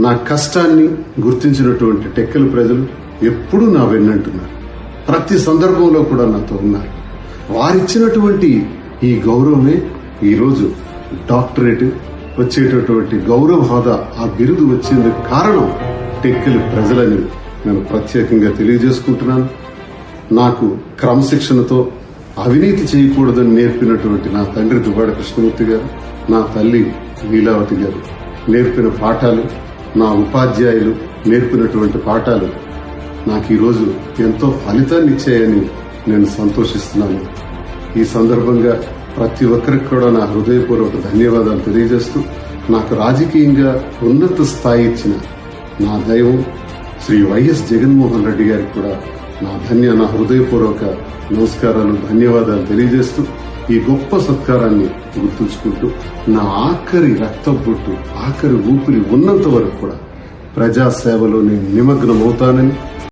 నా కష్టాన్ని గుర్తించినటువంటి టెక్కల ప్రజలు ఎప్పుడూ నా వెన్నంటున్నారు. ప్రతి సందర్భంలో కూడా నాతో ఉన్నారు. వారిచ్చినటువంటి ఈ గౌరవమే ఈరోజు డాక్టరేట్ వచ్చేటటువంటి గౌరవ హోదా ఆ బిరుదు వచ్చేందుకు కారణం టెక్కలి ప్రజలని నేను ప్రత్యేకంగా తెలియజేసుకుంటున్నాను. నాకు క్రమశిక్షణతో అవినీతి చేయకూడదని నేర్పినటువంటి నా తండ్రి దుబాడ కృష్ణమూర్తి గారు నా తల్లి లీలావతి గారు నేర్పిన పాఠాలు నా ఉపాధ్యాయులు నేర్పినటువంటి పాఠాలు నాకు ఈరోజు ఎంతో ఫలితాన్ని ఇచ్చాయని నేను సంతోషిస్తున్నాను. ఈ సందర్భంగా ప్రతి ఒక్కరికి కూడా నా హృదయపూర్వక ధన్యవాదాలు తెలియజేస్తూ నాకు రాజకీయంగా ఉన్నత స్థాయి ఇచ్చిన నా దైవం శ్రీ వైఎస్ జగన్మోహన్ రెడ్డి గారికి కూడా నా ధన్య నా హృదయపూర్వక నమస్కారాలు ధన్యవాదాలు తెలియజేస్తూ ఈ గొప్ప సత్కారాన్ని గుర్తుంచుకుంటూ నా ఆఖరి రక్తబొట్టు ఆఖరి ఊపిరి ఉన్నంత వరకు కూడా ప్రజాసేవలో నేను నిమగ్నమవుతానని